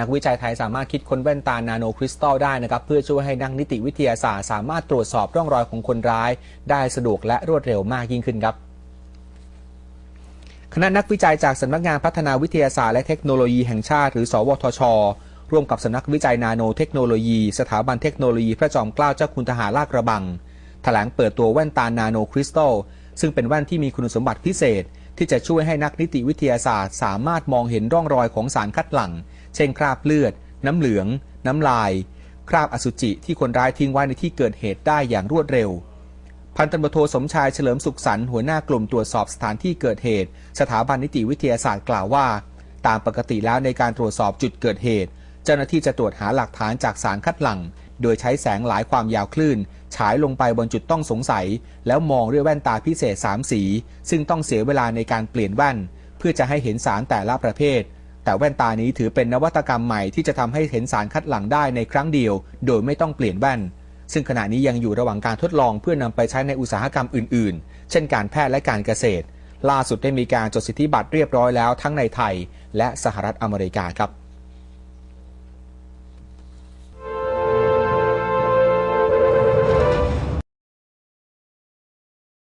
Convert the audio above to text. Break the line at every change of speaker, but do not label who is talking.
นักวิจัยไทยสามารถคิดค้นแว่นตานาโนคริสตัลได้นะครับเพื่อช่วยให้นักนิติวิทยาศาสตร์ สามารถตรวจสอบร่องรอยของคนร้าย ได้สะดวกและรวดเร็วมากยิ่งขึ้นครับคณะนักวิจัยจากสำนักงานพัฒนาวิทยาศาสตร์และเทคโนโลยีแห่งชาติ หรือ สวทช ร่วมกับสำนักวิจัยนาโนเทคโนโลยี สถาบันเทคโนโลยีพระจอมเกล้าเจ้าคุณทหารลาดกระบัง แถลงเปิดตัวแว่นตานาโนคริสตัลซึ่งเป็นแว่นที่มีคุณสมบัติพิเศษ ที่จะช่วยให้นักนิติวิทยาศาสตร์ สามารถมองเห็นร่องรอยของสารคัดหลั่ง เช่นคราบเลือด น้ำเหลือง น้ำลาย คราบอสุจิที่คนร้ายทิ้งไว้ในที่เกิดเหตุได้อย่างรวดเร็ว พันตำรวจโทสมชายเฉลิมสุขสันต์หัวหน้ากลุ่มตรวจสอบสถานที่เกิดเหตุ สถาบันนิติวิทยาศาสตร์กล่าวว่า ตามปกติแล้วในการตรวจสอบจุดเกิดเหตุ เจ้าหน้าที่จะตรวจหาหลักฐานจากสารคัดหลั่งโดยใช้แสงหลายความยาวคลื่น ฉายลงไปบนจุดต้องสงสัย แล้วมองด้วยแว่นตาพิเศษ 3 สี ซึ่งต้องเสียเวลาในการเปลี่ยนแว่น เพื่อจะให้เห็นสารแต่ละประเภท แต่แว่นตานี้ถือเป็นนวัตกรรมใหม่ที่จะทำให้เห็นสารคัดหลั่งได้ในครั้งเดียว โดยไม่ต้องเปลี่ยนแว่น ซึ่งขณะนี้ยังอยู่ระหว่างการทดลองเพื่อนำไปใช้ในอุตสาหกรรมอื่น ๆ เช่นการแพทย์และการเกษตร ล่าสุดได้มีการจดสิทธิบัตรเรียบร้อยแล้วทั้งในไทย และสหรัฐอเมริกาครับ